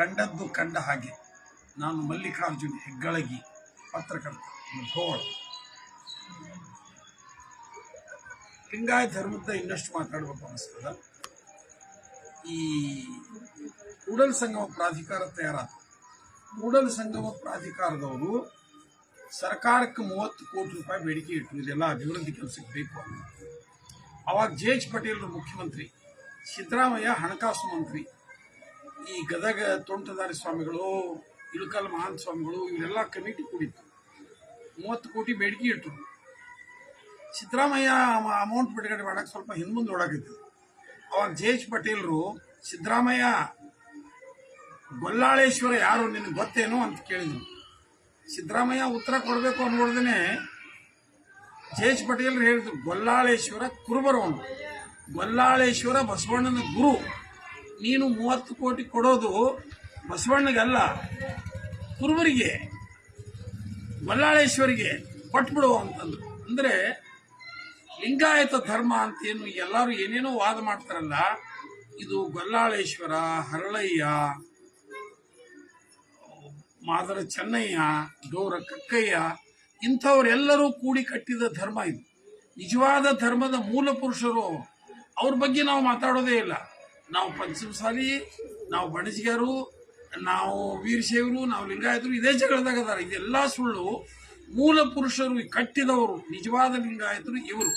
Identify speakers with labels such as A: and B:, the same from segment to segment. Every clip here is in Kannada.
A: ಕಂಡದ್ದು ಕಂಡ ಹಾಗೆ. ನಾನು ಮಲ್ಲಿಕಾರ್ಜುನ್ ಹೆಗ್ಗಳಗಿ, ಪತ್ರಕರ್ತ ಗೋಳ ಲಿಂಗಾಯ ಧರ್ಮದ ಇನ್ನಷ್ಟು ಮಾತಾಡಬೇಕು ಅನಿಸ್ತದ ಈ ಕೂಡಲ್ ಸಂಗಮ ಪ್ರಾಧಿಕಾರ ತಯಾರಾದ ಕೂಡಲ್ ಸಂಗಮ ಪ್ರಾಧಿಕಾರದವರು ಸರ್ಕಾರಕ್ಕೆ ಮೂವತ್ತು ಕೋಟಿ ರೂಪಾಯಿ ಬೇಡಿಕೆ ಇಟ್ಟು ಇದೆಲ್ಲ ಅಭಿವೃದ್ಧಿ ಕೆಲಸಕ್ಕೆ ಬೇಕು ಅವಾಗ ಜೆ ಎಚ್ ಪಟೇಲ್ರು ಮುಖ್ಯಮಂತ್ರಿ, ಸಿದ್ದರಾಮಯ್ಯ ಹಣಕಾಸು ಮಂತ್ರಿ ಈ ಗದಗ ತೋಂಟದಾರಿ ಸ್ವಾಮಿಗಳು, ಇಳಕಲ್ ಮಹಾನ್ ಸ್ವಾಮಿಗಳು, ಇವರೆಲ್ಲ ಕಮಿಟಿ ಕೂಡಿತ್ತು. ಮೂವತ್ತು ಕೋಟಿ ಬೇಡಿಕೆ ಇಟ್ಟರು ಸಿದ್ದರಾಮಯ್ಯ ಅಮೌಂಟ್ ಬಿಡುಗಡೆ ಮಾಡಕ್ಕೆ ಸ್ವಲ್ಪ ಹಿಂದ್ಮುಂದೆ ಓಡಾಕಿತ್ತು ಅವಾಗ ಜಯೇಶ್ ಪಟೇಲ್ರು, ಸಿದ್ದರಾಮಯ್ಯ, ಗೊಲ್ಲಾಳೇಶ್ವರ ಯಾರು? ನಿನಗೆ ಗೊತ್ತೇನು? ಅಂತ ಕೇಳಿದ್ರು. ಸಿದ್ದರಾಮಯ್ಯ ಉತ್ತರ ಕೊಡಬೇಕು ಅನ್ಕೊಳ್ದೇನೆ ಜಯೇಶ್ ಪಟೇಲ್ ಹೇಳಿದ್ರು. ಗೊಲ್ಲಾಳೇಶ್ವರ ಕುರುಬರವನು ಗೊಲ್ಲಾಳೇಶ್ವರ ಬಸವಣ್ಣನ ಗುರು. ನೀನು ಮೂವತ್ತು ಕೋಟಿ ಕೊಡೋದು ಬಸವಣ್ಣಗಲ್ಲ ಕುರುಬರಿಗೆ ಮಲ್ಲಾಳೇಶ್ವರಿಗೆ ಕೊಟ್ಬಿಡು ಅಂತಂದ್ರು. ಅಂದರೆ ಲಿಂಗಾಯತ ಧರ್ಮ ಅಂತ ಏನು ಎಲ್ಲರೂ ಏನೇನೋ ವಾದ ಮಾಡ್ತಾರಲ್ಲ, ಇದು ಗೊಲ್ಲಾಳೇಶ್ವರ ಹರಳಯ್ಯ, ಮಾದರ ಚೆನ್ನಯ್ಯ, ಡೋರ ಕಕ್ಕಯ್ಯ, ಇಂಥವರೆಲ್ಲರೂ ಕೂಡಿ ಕಟ್ಟಿದ ಧರ್ಮ ಇದು. ನಿಜವಾದ ಧರ್ಮದ ಮೂಲ ಪುರುಷರು, ಅವ್ರ ಬಗ್ಗೆ ನಾವು ಮಾತಾಡೋದೇ ಇಲ್ಲ. ನಾವು ಪಂಚಮಸಾಲಿ, ನಾವು ಬಣಜಿಗರು, ನಾವು ವೀರಶೈವರು, ನಾವು ಲಿಂಗಾಯತರು ಇದೇ ಜಗಳದಾಗ ಅದಾರ. ಇದೆಲ್ಲ ಸುಳ್ಳು ಮೂಲ ಪುರುಷರು ಕಟ್ಟಿದವರು, ನಿಜವಾದ ಲಿಂಗಾಯತರು ಇವರು.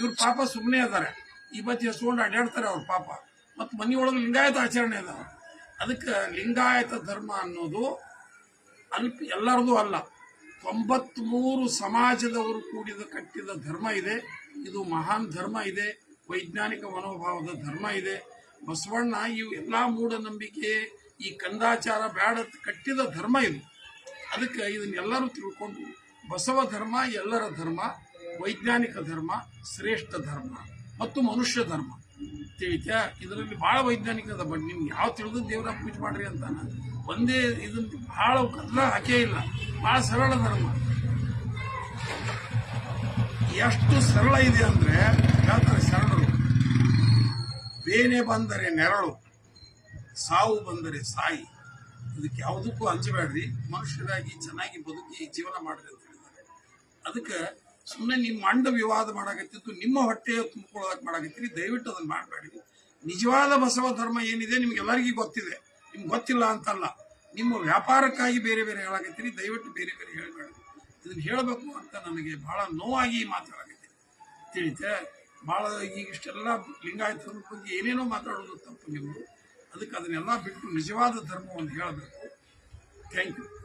A: ಇವ್ರ ಪಾಪ ಸುಮ್ಮನೆ ಅದಾರೆ. ಇವತ್ತು ಎಸ್ಕೊಂಡು ಅಡ್ಡಾಡ್ತಾರೆ ಅವ್ರ ಪಾಪ. ಮತ್ತು ಮನೆಯೊಳಗೆ ಲಿಂಗಾಯತ ಆಚರಣೆ ಅದಾವ. ಅದಕ್ಕೆ ಲಿಂಗಾಯತ ಧರ್ಮ ಅನ್ನೋದು ಅಲ್ಪ ಎಲ್ಲರದು ಅಲ್ಲ. ತೊಂಬತ್ಮೂರು ಸಮಾಜದವರು ಕೂಡಿದ ಕಟ್ಟಿದ ಧರ್ಮ ಇದೆ. ಇದು ಮಹಾನ್ ಧರ್ಮ ಇದೆ. ವೈಜ್ಞಾನಿಕ ಮನೋಭಾವದ ಧರ್ಮ ಇದೆ. ಬಸವಣ್ಣ ಇವು ಎಲ್ಲ ಮೂಢನಂಬಿಕೆ, ಈ ಕಂದಾಚಾರ ಬ್ಯಾಡ ಕಟ್ಟಿದ ಧರ್ಮ ಇದು. ಅದಕ್ಕೆ ಇದನ್ನೆಲ್ಲರೂ ತಿಳ್ಕೊಂಡು ಬಸವ ಧರ್ಮ, ಎಲ್ಲರ ಧರ್ಮ, ವೈಜ್ಞಾನಿಕ ಧರ್ಮ, ಶ್ರೇಷ್ಠ ಧರ್ಮ ಮತ್ತು ಮನುಷ್ಯ ಧರ್ಮ. ತಿಳಿತಾ ಇದರಲ್ಲಿ ಬಹಳ ವೈಜ್ಞಾನಿಕ ಅದ, ಬಟ್ ನಿಮ್ಗೆ ಯಾವ ತಿಳಿದು ದೇವರ ಪೂಜೆ ಮಾಡ್ರಿ ಅಂತ ಒಂದೇ ಇದನ್ನ ಬಹಳ ಗದ್ದಲ ಹಾಕೇ ಇಲ್ಲ. ಬಹಳ ಸರಳ ಧರ್ಮ. ಎಷ್ಟು ಸರಳ ಇದೆ ಅಂದ್ರೆ ಬೇನೆ ಬಂದರೆ ನೆರಳು, ಸಾವು ಬಂದರೆ ಸಾಯಿ. ಇದಕ್ಕೆ ಯಾವುದಕ್ಕೂ ಹಂಚಬೇಡ್ರಿ ಮನುಷ್ಯರಾಗಿ ಚೆನ್ನಾಗಿ ಬದುಕಿ ಜೀವನ ಮಾಡ್ರಿ ಅಂತ ಹೇಳಿದ್ದಾರೆ. ಅದಕ್ಕೆ ಸುಮ್ಮನೆ ನಿಮ್ಮ ಅಂಡ ವಿವಾದ ಮಾಡಾಕತ್ತಿದ್ದು ನಿಮ್ಮ ಹೊಟ್ಟೆ ತುಂಬಿಕೊಳ್ಳೋದಕ್ಕೆ ಮಾಡಾಕತ್ತೀರಿ. ದಯವಿಟ್ಟು ಅದನ್ನು ಮಾಡಬೇಡಿ ನಿಜವಾದ ಬಸವ ಧರ್ಮ ಏನಿದೆ ನಿಮ್ಗೆಲ್ಲರಿಗೂ ಗೊತ್ತಿದೆ. ನಿಮ್ಗೆ ಗೊತ್ತಿಲ್ಲ ಅಂತಲ್ಲ. ನಿಮ್ಮ ವ್ಯಾಪಾರಕ್ಕಾಗಿ ಬೇರೆ ಬೇರೆ ಹೇಳಾಕತ್ತೀರಿ. ದಯವಿಟ್ಟು ಬೇರೆ ಬೇರೆ ಹೇಳಬೇಡಿ ಇದನ್ನು ಹೇಳಬೇಕು ಅಂತ ನನಗೆ ಬಹಳ ನೋವಾಗಿ ಮಾತಾಡಕತ್ತೀನಿ ತಿಳಿತೆ ಭಾಳ ಈಗ ಇಷ್ಟೆಲ್ಲ ಲಿಂಗಾಯತ ಬಗ್ಗೆ ಏನೇನೋ ಮಾತಾಡೋದು ತಪ್ಪು ನೀವು. ಅದಕ್ಕೆ ಅದನ್ನೆಲ್ಲ ಬಿಟ್ಟು ನಿಜವಾದ ಧರ್ಮವನ್ನು ಹೇಳಬೇಕು. Thank you